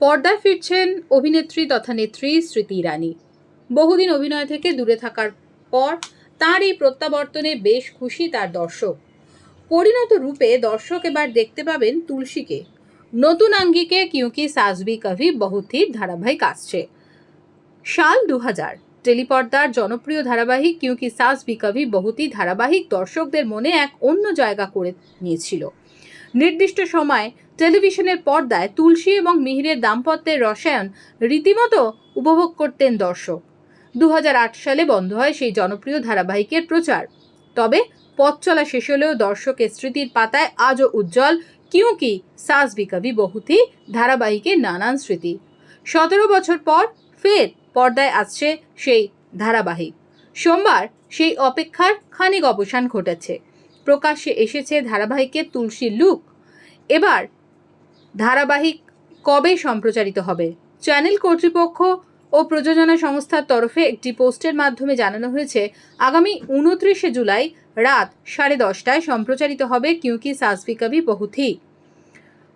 পর্দায় ফিরছেন অভিনেত্রী তথা নেত্রী স্মৃতি ইরানি। বহুদিন অভিনয় থেকে দূরে থাকার পর তার এই প্রত্যাবর্তনে বেশ খুশি তার দর্শক। পরিণত রূপে দর্শক এবার দেখতে পাবেন তুলসীকে। নতুন আঙ্গিকে কিউকি সাজবি কভি বহুথি ধারাবাহিক আসছে। সাল দু হাজার টেলিপর্দার জনপ্রিয় ধারাবাহিক কিউকি সাস বি কভি বহুতি ধারাবাহিক দর্শকদের মনে এক অন্য জায়গা করে নিয়েছিল। নির্দিষ্ট সময় টেলিভিশনের পর্দায় তুলসী এবং মিহিরের দাম্পত্যের রসায়ন রীতিমতো উপভোগ করতেন দর্শক। দু হাজার আট সালে বন্ধ হয় সেই জনপ্রিয় ধারাবাহিকের প্রচার। তবে পথ চলা শেষ হলেও দর্শকের স্মৃতির পাতায় আজও উজ্জ্বল কিউকি সাস বি কভি বহুতি ধারাবাহিকের নানান স্মৃতি। সতেরো বছর পর ফের পর্দায় আসছে সেই ধারাবাহিক। সোমবার সেই অপেক্ষার খানিক অবসান ঘটেছে। প্রকাশ্যে এসেছে ধারাবাহিকের তুলসী লুক। এবার ধারাবাহিক কবে সম্প্রচারিত হবে? চ্যানেল কর্তৃপক্ষ ও প্রযোজনা সংস্থার তরফে একটি পোস্টের মাধ্যমে জানানো হয়েছে, আগামী উনত্রিশে জুলাই রাত সাড়ে দশটায় সম্প্রচারিত হবে কিউকি সাসবি কবি বহুথি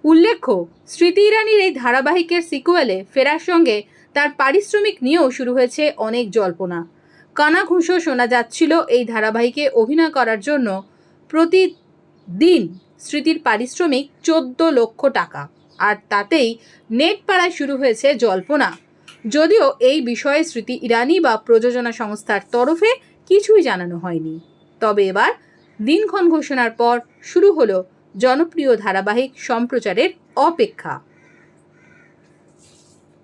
উল্লেখ্য, স্মৃতি ইরানির এই ধারাবাহিকের সিকুয়েলে ফেরার সঙ্গে তার পারিশ্রমিক নিয়েও শুরু হয়েছে অনেক জল্পনা। কানা কানাঘুষো শোনা যাচ্ছিল এই ধারাবাহিকে অভিনয় করার জন্য প্রতিদিন স্মৃতির পারিশ্রমিক চোদ্দ লক্ষ টাকা। আর তাতেই নেট পাড়ায় শুরু হয়েছে জল্পনা। যদিও এই বিষয়ে স্মৃতি ইরানি বা প্রযোজনা সংস্থার তরফে কিছুই জানানো হয়নি। তবে এবার দিনক্ষণ ঘোষণার পর শুরু হলো জনপ্রিয় ধারাবাহিক সম্প্রচারের অপেক্ষা।